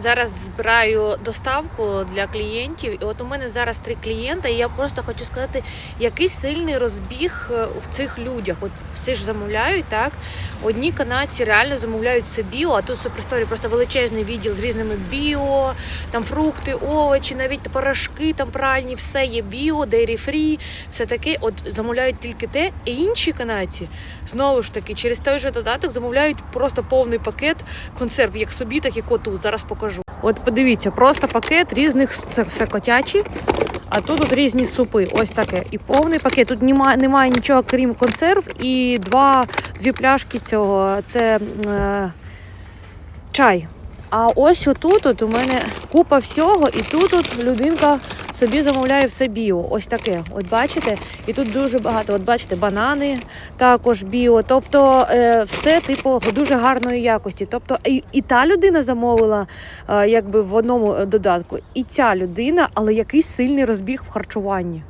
Зараз збираю доставку для клієнтів. І от у мене зараз три клієнта, і я просто хочу сказати, який сильний розбіг е, в цих людях. От всі ж замовляють, так? Одні канадці реально замовляють все біо, а тут в Суперсторі просто величезний відділ з різними біо, там фрукти, овочі, навіть порошки там пральні, все є біо, dairy free, все таке. От замовляють тільки те. І інші канадці знову ж таки через той же додаток замовляють просто повний пакет консерв, як собі, так і коту. Зараз покажу. От подивіться, просто пакет різних це все котячі. А тут от різні супи, ось таке. І повний пакет. Тут немає, немає нічого крім консерв і два, дві пляшки цього. Це е, чай. А ось отут от у мене купа всього, і тут от людинка собі замовляє все біо. Ось таке. От бачите? І тут дуже багато. От бачите, банани також біо. Тобто е, все типу дуже гарної якості. Тобто і, і та людина замовила е, якби в одному додатку, і ця людина, але якийсь сильний розбіг в харчуванні.